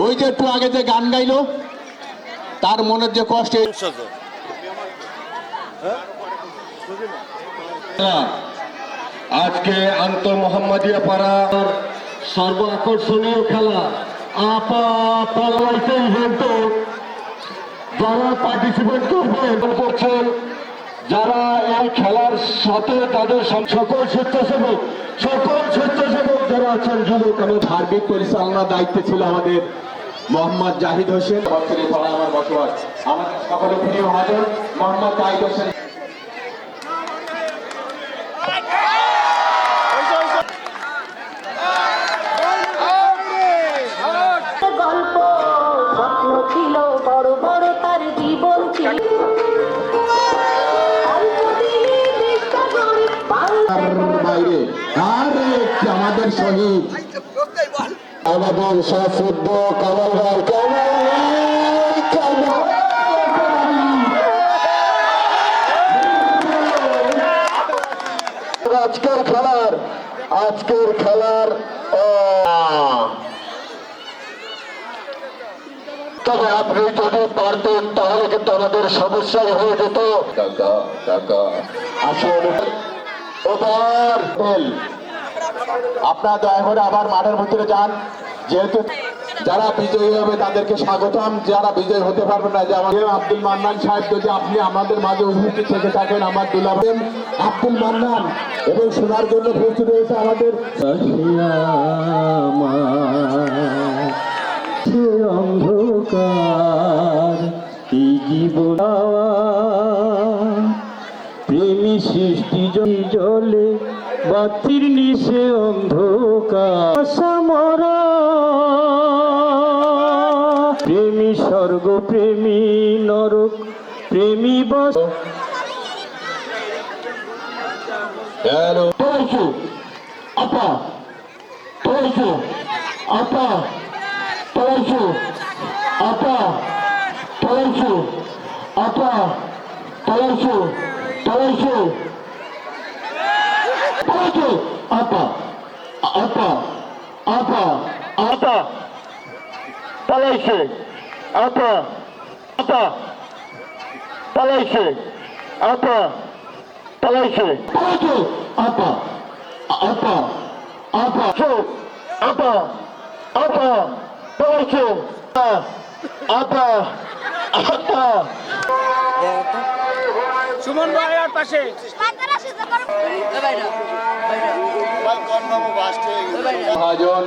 ওই যে একটু আগে যে গান গাইলো, তার মনের যে কষ্ট এই- আজকে আন্তর মোহাম্মদিয়া পাড়ার সর্ব আকর্ষণীয় খেলা। যারা পার্টিসিপেট করছেন, যারা এই খেলার সাথে তাদের সকল স্বেচ্ছাসেবক সকল স্বেচ্ছাসেবক আছেন যুবক আমি সার্বিক পরিচালনার দায়িত্বে ছিল আমাদের মোহাম্মদ জাহিদ হোসেন। আমার বসবাস। আমাদের সকলের প্রিয় হাজার মোহাম্মদ জাহিদ হোসেন। আমাদের শহীদ আমাদের সশ্রদ্ধ কামাল ভাই কামাল আজকের খেলার আজকের খেলার তবে আপনি যদি পারতেন তাহলে কিন্তু আমাদের সমস্যাই হয়ে যেত। আসুন এবার আপনারা দয়া করে আবার মাঠের ভিতরে যান। যেহেতু যারা বিজয়ী হবে তাদেরকে স্বাগতম। যারা বিজয়ী হতে পারবে না যে আমাদের আব্দুল মান্নান সাহেব, যদি আপনি আমাদের মাঝে উপস্থিত থেকে থাকেন, আমার দুলাবেন আব্দুল মান্নান। এবং শোনার জন্য প্রস্তুত রয়েছে আমাদের অন্ধকার প্রেমী সৃষ্টি জলে জলে বাতির নিশে অন্ধকার সমরা প্রেমী স্বর্গ প্রেমী নরক প্রেমী বস। আপা তোরছু আপা তোরছু আপা তোরছু আপা তোরছু তোরছু তোরছু আপা আপা আপা আপা পালাইছে আপা আপা পালাইছে আপা পালাইছে পালাইছে আপা আপা আপা আপা আপা পালাইছে আপা আপা সুমন ভাইয়ার পাশে। মহাজন